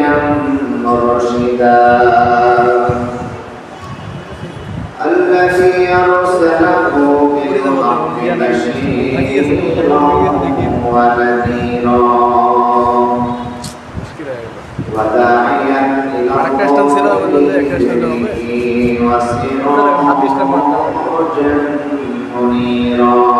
هاديا مرشدا الذي أرسله بالحق بشيرا ونذيرا وداعيا إلى الله وسراجا منيرا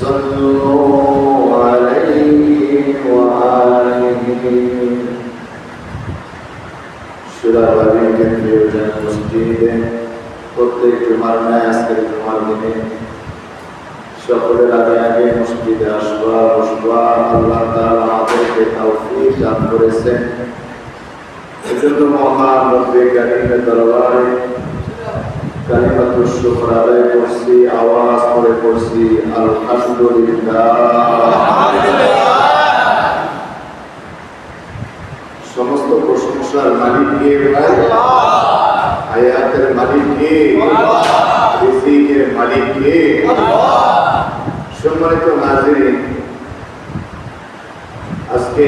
صلوا عليه وآله সুরাবাড়ি কেন্দ্রীয় জামে মসজিদে প্রত্যেক জুমার ন্যায় আজকের জুমার দিনে সকলের আগে আগে মসজিদে আসবা বসবা আল্লাহ তাআলা আমাদেরকে তৌফিক দান করেছেন এজন্য মহান রব্বে কারিমের দরবারে সমস্ত প্রশংসার মালিক কে ভাই? হায়াতের মালিক কে? রিজিকের মালিক সম্মানিত নাজিরিন আজকে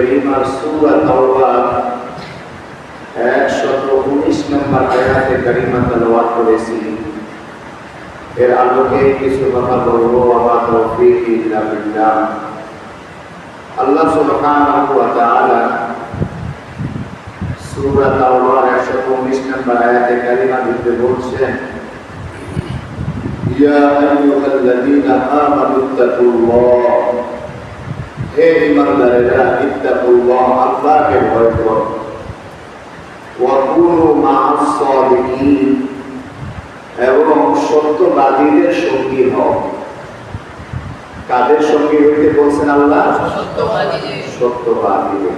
কোরআন আল কারীম আর সূরা তাওবা একশত উনিশ নম্বর আয়াতে কারিমা তেলাওয়াত করেছি। এর আলোকে কিছু কথা বলব আমার তৌফিক ইল্লা বিল্লাহ। আল্লাহ সুবহানাহু ওয়া তাআলা সূরা তাওবার 119 নম্বর আয়াতে কারিমা দিতে বলছেন, ইয়া আইয়ুহাল্লাযীনা আমানু তাকুল্লাহ হে ঈমানদারেরা ইত্তাকুল্লাহ আল্লাহকে ভয় করো। ওয়াকুনু মা'আস সাদিকিন এবং সত্যবাদীদের সঙ্গী হও। কাদের সঙ্গী হইতে বলছেন আল্লাহ? সত্যবাদীদের।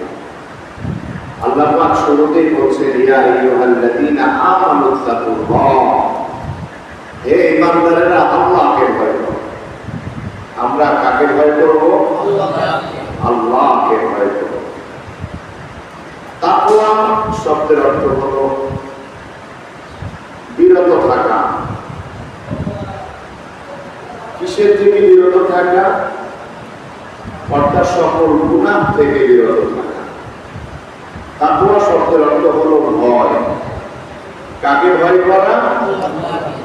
আল্লাহ পাক শুরুতেই বলছেন ইয়া আইয়ুহাল্লাযীনা আমানু তাকুল্লাহ হে ভয় করো আমরা কাকে ভয় করব? আল্লাহকে ভয় করো তাকওয়া শব্দের অর্থ হলো বিরত থাকা। কিসের থেকে বিরত থাকা? অর্থাৎ সকল গুণাহ থেকে বিরত থাকা। তাকওয়া শব্দের অর্থ হলো ভয়। কাকে ভয় করা?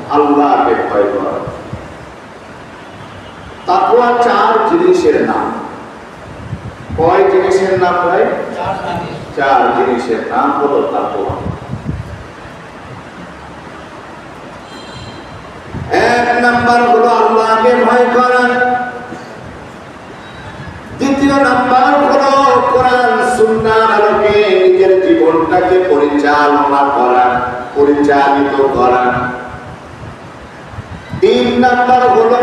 আল্লাহকে ভয় করা। তাকওয়া চার জিনিসের নাম। কয় জিনিসের নাম ভাই? চার জিনিসের নাম হলো তাকওয়া এক নাম্বার হলো আল্লাহকে ভয় করা। দ্বিতীয় নাম্বার হলো কোরআন সুন্নাহর আলোকে নিজের জীবনটাকে পরিচালনা করা পরিচালিত করা। তিন নাম্বার হলো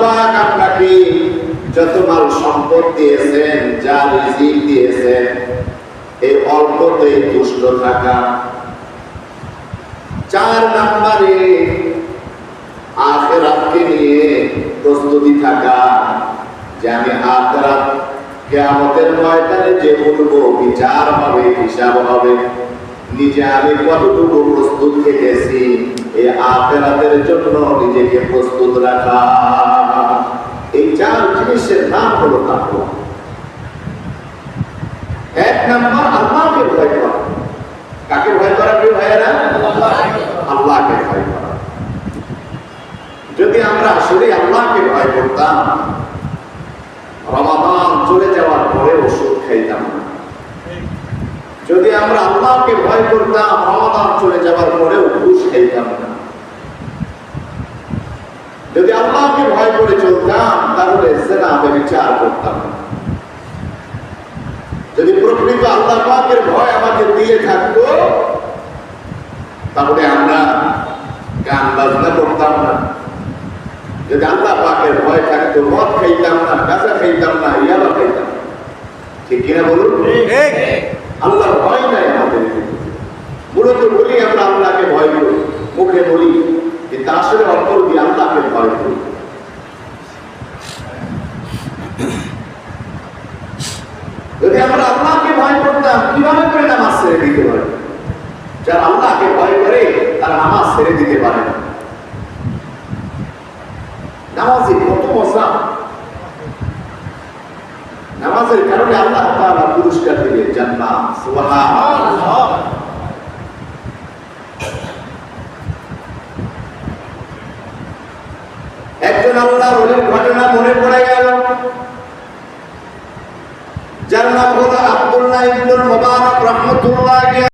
পাক আপনাকে যত মাল সম্পদ দিয়েছেন, যা রিজিক দিয়েছেন, এই অল্পতেই তুষ্ট থাকা। চার নাম্বারে আখেরাতকে নিয়ে প্রস্তুতি থাকা, যে আমি আখেরাত কেয়ামতের ময়দানে যে বলব বিচার হবে হিসাব হবে। নিজে আমি কতটুকু প্রস্তুত থেকেছি এই আখেরাতের জন্য নিজেকে প্রস্তুত রাখা। এই চার জিনিসের নাম হলো এক নাম্বার আল্লাহকে ভয় করা। কাকে ভয় করা প্রিয় ভাইয়েরা? আল্লাহকে ভয় করা। যদি আমরা আসলে আল্লাহকে ভয় করতাম, রমাদান চলে যাওয়ার পরে ওষুধ খাইতাম না। যদি আমরা আল্লাহকে ভয় করতাম, রমাদান চলে যাওয়ার পরেও ঘুষ খাইতাম না। যদি আল্লাহকে ভয় করে চলতাম তাহলে সেনা বিচার করতাম। যদি প্রকৃত আল্লাহ পাকের ভয় আমাদের দিয়ে থাকতো তাহলে আমরা গান বাজনা করতাম না। যদি আল্লাহ পাকের ভয় থাকতো মদ খাইতাম না গাঁজা খাইতাম না ইয়াবা খাইতাম না। ঠিক কিনা বলুন? আল্লাহর ভয় নাই আমাদের। মূলত বলি আমরা আল্লাহকে ভয় করি মুখে বলি। কিন্তু আসলে অন্তর দিয়ে আল্লাহকে ভয় করি। যদি আমরা আল্লাহকে ভয় করতাম, কীভাবে করে নামাজ ছেড়ে দিতে পারে? যারা আল্লাহকে ভয় করে, তারা নামাজ ছেড়ে দিতে পারে নামাজে কত মজা। নামাজের কারণে আল্লাহ তাআলা পুরস্কার দিবে জান্নাত। সুবহানাল্লাহ। পড়ে গেল। যার নাম হলো আব্দুল্লাহ ইবনুল রহমতুল্লাহ